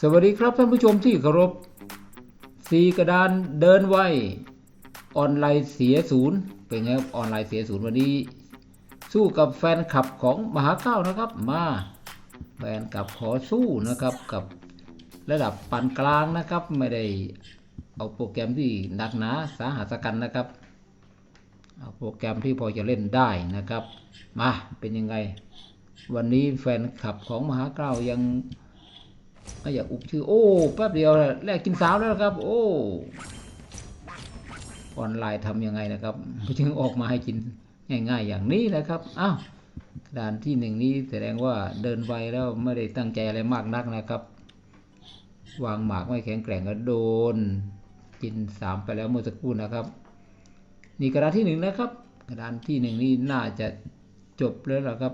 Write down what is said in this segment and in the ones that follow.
สวัสดีครับท่านผู้ชมที่เคารพสีกระดานเดินไวออนไลน์เสียศูนย์เป็นไงออนไลน์เสียศูนย์วันนี้ สู้กับแฟนคลับของมหาเก้านะครับ มาแฟนคลับขอสู้นะครับกับระดับปานกลางนะครับ ไม่ได้เอาโปรแกรมที่หนักหนาสาหัสกันนะครับเอาโปรแกรมที่พอจะเล่นได้นะครับ มาเป็นยังไง วันนี้แฟนคลับของมหาเก้ายัง ไม่อยากอุบชื่อ โอ้แป๊บเดียวแลกกินสาวแล้วนะครับ โอ้ออนไลน์ทำยังไงนะครับจึงออกมาให้กินง่าย ๆ อย่างนี้นะครับอ้าวด่านที่หนึ่งนี้แสดงว่าเดินไวแล้วไม่ได้ตั้งใจอะไรมากนักนะครับ วางหมากไม่แข็งแกร่งก็โดน กินสามไปแล้วเมื่อสักครู่นะครับ นี่กระดานที่หนึ่งนะครับ กระดานที่หนึ่งนี่น่าจะจบแล้วล่ะครับ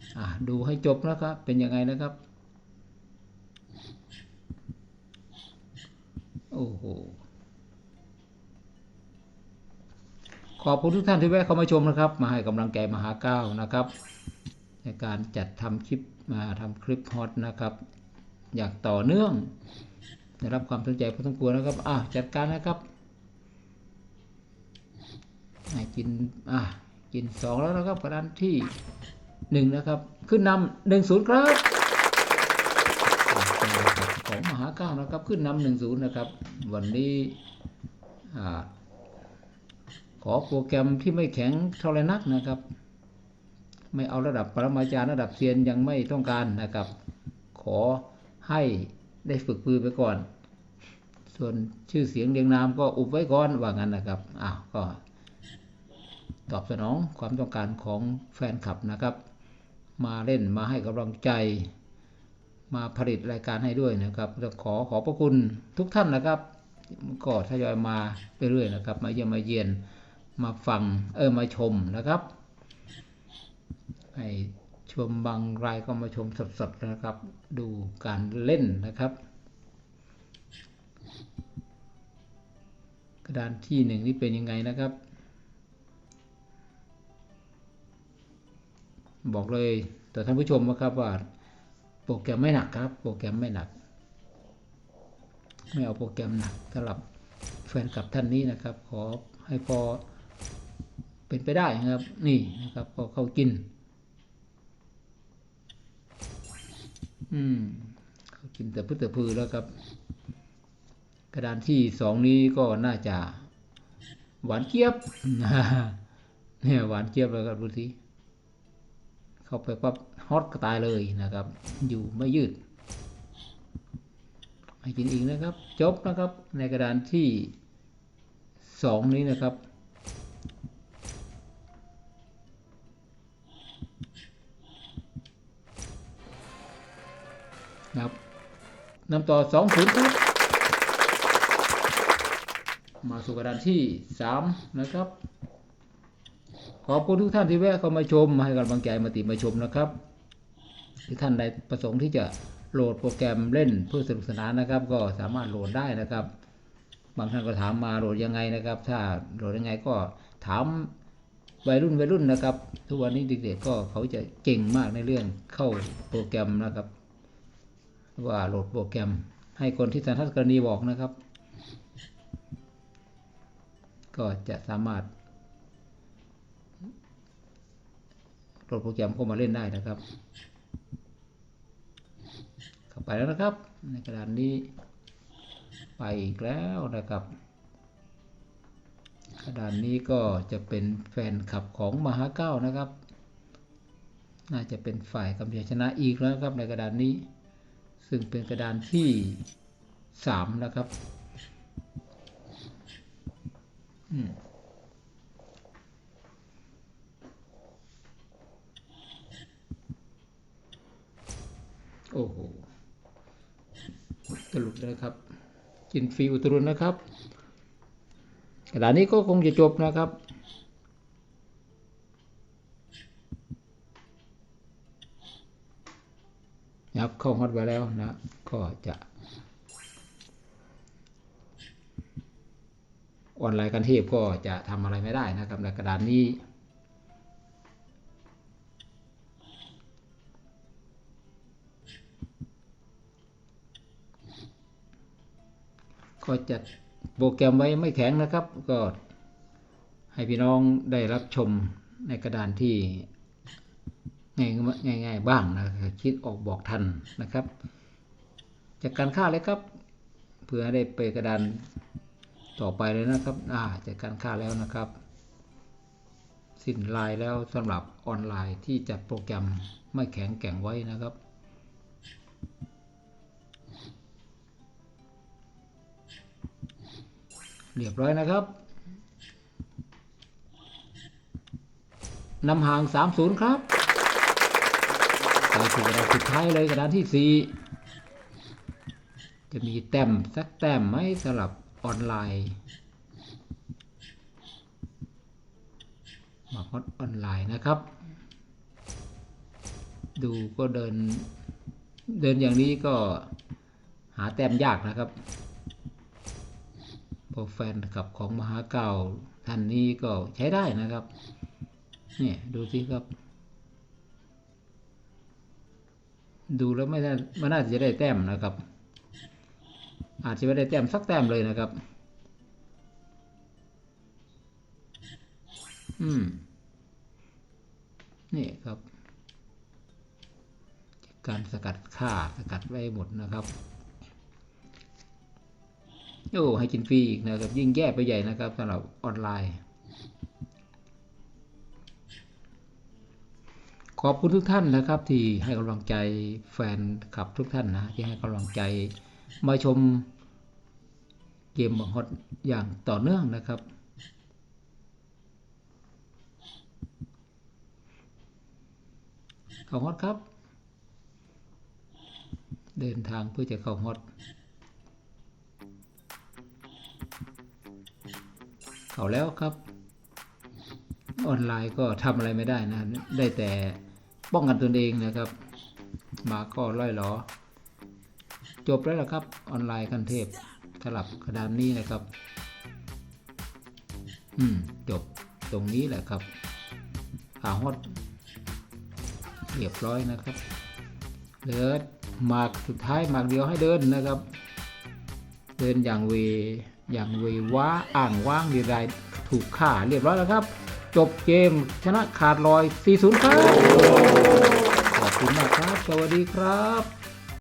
อะ ดูให้จบนะครับ เป็นยังไงนะครับ โอ้โห ขอบคุณทุกท่านที่แวะเข้ามาชมนะครับ มาให้กำลังใจมหาเก้านะครับ ในการจัดทำคลิปมาทำคลิปฮอตนะครับ อยากต่อเนื่องได้รับความสนใจพอสมควรนะครับ อะจัดการนะครับให้กิน อะ กินสองแล้วนะครับกระดานที่ หนึ่งนะครับ ขึ้นนำหนึ่งศูนย์ครับของมหาเก้านะครับ ขึ้นนำหนึ่งศูนย์นะครับ วันนี้ขอโปรแกรมที่ไม่แข็งเท่าไรนักนะครับ ไม่เอาระดับปรมาจารย์ระดับเซียนยังไม่ต้องการนะครับ ขอให้ได้ฝึกปือไปก่อน ส่วนชื่อเสียงเรียงนามก็อุบไว้ก่อนว่างั้นนะครับอ้าวก็ตอบสนองความต้องการของแฟนคลับนะครับ มาเล่นมาให้กำลังใจ มาผลิตรายการให้ด้วยนะครับจะขอขอบพระคุณทุกท่านนะครับก็ทยอยมาเรื่อยๆนะครับ มาเยี่ยมมาเยียนมาฟังเออมาชมนะครับให้ชมบางรายก็มาชมสดๆนะครับ ดูการเล่นนะครับ กระดานที่หนึ่งนี่เป็นยังไงนะครับ บอกเลยต่อท่านผู้ชมนะครับว่าโปรแกรมไม่หนักครับ โปรแกรมไม่หนัก ไม่เอาโปรแกรมหนักสำหรับแฟนคลับท่านนี้นะครับ ขอให้พอเป็นไปได้นะครับนี่นะครับพอเข้ากิน อืมเขากินแต่พืชแต่พือแล้วครับ กระดานที่สองนี้ก็น่าจะหวานเจี๊ยบเนี่ยหวานเจี๊ยบแล้วครับดูสิ เข้าไปปั๊บฮอตก็ตายเลยนะครับ อยู่ไม่ยืดให้กินอีกนะครับ จบนะครับในกระดานที่สองนี้นะครับนะครับนำต่อสองศูนย์ครับ มาสู่กระดานที่สามนะครับ ขอบคุณทุกท่านที่แวะเข้ามาชมมาให้กำลังใจมาติมาชมนะครับที่ท่านใดประสงค์ที่จะโหลดโปรแกรมเล่นเพื่อสนุกสนานนะครับ ก็สามารถโหลดได้นะครับ บางท่านก็ถามมาโหลดยังไงนะครับ ถ้าโหลดยังไงก็ถามวัยรุ่นวัยรุ่นนะครับ ทุกวันนี้เด็กๆก็เขาจะเก่งมากในเรื่องเข้าโปรแกรมนะครับ ว่าโหลดโปรแกรม ให้คนที่สันทัดกรณีบอกนะครับ ก็จะสามารถ โห ลดโปรแกรมเข้ามาเล่นได้นะครับ เข้าไปแล้วนะครับ ในกระดานนี้ ไปอีกแล้วนะครับกระดานนี้ก็จะเป็นแฟนคลับของมหาเก้านะครับ น่าจะเป็นฝ่ายกำชัยชนะอีกแล้วครับในกระดานนี้ ซึ่งเป็นกระดานที่สามนะครับ อืม โอ้โห ตลุดเลยครับกินฟรีอุตรุนนะครับกระดาษนี้ก็คงจะจบนะครับนะครับเข้าฮอตไว้แล้วนะ ก็จะออนไลน์กันเทพก็จะทำอะไรไม่ได้นะครับในกระดานนี้ ก็จัดโปรแกรมไว้ไม่แข็งนะครับ ก็ให้พี่น้องได้รับชมในกระดานที่ง่ายง่ายๆบ้างนะคิดออกบอกทันนะครับ จากการค่าเลยครับ เพื่อให้ได้ไปกระดานต่อไปเลยนะครับอ่าจากการค่าแล้วนะครับ สิ้นลายแล้วสำหรับออนไลน์ที่จัดโปรแกรมไม่แข็งแกร่งไว้นะครับ เรียบร้อยนะครับนำห่าง 3-0 ครับไปสู่กระดานสุดท้ายเลยกระดานที่ 4 จะมีแต้มสักแต้มไหมสำหรับออนไลน์ มาฮอตออนไลน์นะครับ ดูก็เดิน เดินอย่างนี้ก็หาแต้มยากนะครับ พราะแฟนคลับของมหาเก่าท่านนี้ก็ใช้ได้นะครับ เนี่ยดูสิครับ ดูแล้วไม่น่าไม่น่าจะได้แต้มนะครับ อาจจะไม่ได้แต้มสักแต้มเลยนะครับ อืม นี่ครับ การสกัดค่าสกัดไว้หมดนะครับ โอ้ให้กินฟรีอีกนะครับ ยิ่งแย่ไปใหญ่นะครับสำหรับออนไลน์ ขอบคุณทุกท่านนะครับ ที่ให้กำลังใจแฟนคลับทุกท่านนะ ที่ให้กำลังใจมาชมเกมบังฮอตอย่างต่อเนื่องนะครับเข้าฮอตครับ เดินทางเพื่อจะเข้าฮอต เข้าแล้วครับ ออนไลน์ก็ทำอะไรไม่ได้นะ ได้แต่ป้องกันตนเองนะครับ มาก็ล่อยหลอจบแล้วล่ะครับ ออนไลน์กันเทพสลับกระดานนี้นะครับ อืม จบตรงนี้แหละครับขาฮอตเรียบร้อยนะครับ เหลือหมากสุดท้ายหมากเดียวให้เดินนะครับ เดินอย่างเวอย่างเวว้าอ่างว่างดีไรถูกฆ่าเรียบร้อยแล้วครับ จบเกมชนะขาดลอย 4-0 ครับ ขอบคุณมากครับ สวัสดีครับ